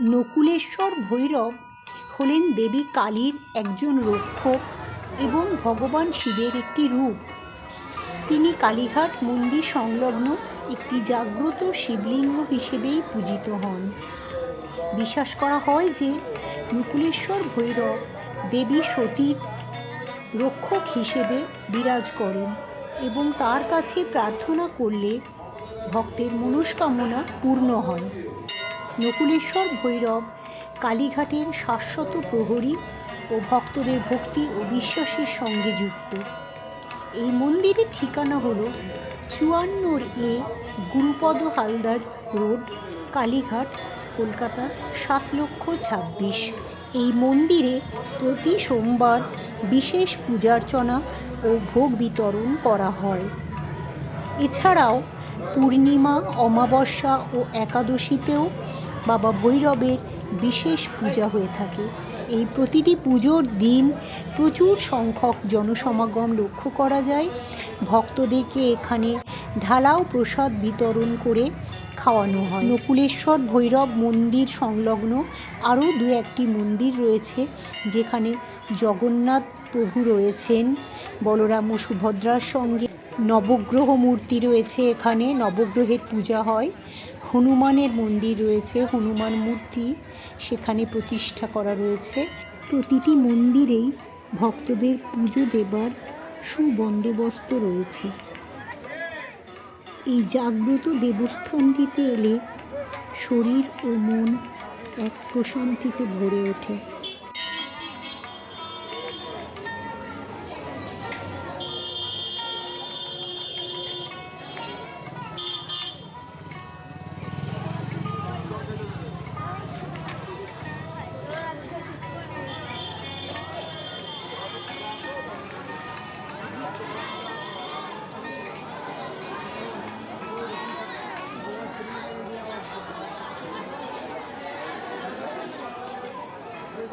নকুলেশ্বর ভৈরব হলেন দেবী কালীর একজন রক্ষক এবং ভগবান শিবের একটি রূপ। তিনি কালীঘাট মন্দির সংলগ্ন একটি জাগ্রত শিবলিঙ্গ হিসেবেই পূজিত হন। বিশ্বাস করা হয় যে নকুলেশ্বর ভৈরব দেবী সতীর রক্ষক হিসেবে বিরাজ করেন এবং তার কাছে প্রার্থনা করলে ভক্তের মনস্কামনা পূর্ণ হয়। নকুলেশ্বর ভৈরব, কালীঘাটের শাশ্বত প্রহরী ও ভক্তদের ভক্তি ও বিশ্বাসের সঙ্গে যুক্ত। এই মন্দিরের ঠিকানা হল চুয়ান্নর এ গুরুপদ হালদার রোড, কালীঘাট, কলকাতা, সাত লক্ষ ছাব্বিশ। এই মন্দিরে প্রতি সোমবার বিশেষ পূজার্চনা ও ভোগ বিতরণ করা হয়। এছাড়াও পূর্ণিমা, অমাবস্যা ও একাদশীতেও বাবা ভৈরবের বিশেষ পূজা হয়ে থাকে। এই প্রতিটি পুজোর দিন প্রচুর সংখ্যক জনসমাগম লক্ষ্য করা যায়। ভক্তদেরকে এখানে ঢালাও প্রসাদ বিতরণ করে খাওয়ানো হয়। নকুলেশ্বর ভৈরব মন্দির সংলগ্ন আরও দু একটি মন্দির রয়েছে, যেখানে জগন্নাথ প্রভু রয়েছেন। বলরাম ও সুভদ্রার সঙ্গে নবগ্রহ মূর্তি রয়েছে এখানে, নবগ্রহের পূজা হয়। হনুমানের মন্দির রয়েছে, হনুমান মূর্তি সেখানে প্রতিষ্ঠা করা রয়েছে। প্রতিটি মন্দিরেই ভক্তদের পুজো দেবার সুবন্দোবস্ত রয়েছে। এই জাগ্রত দেবস্থানটিতে এলে শরীর ও মন এক প্রশান্তিতে ভরে ওঠে।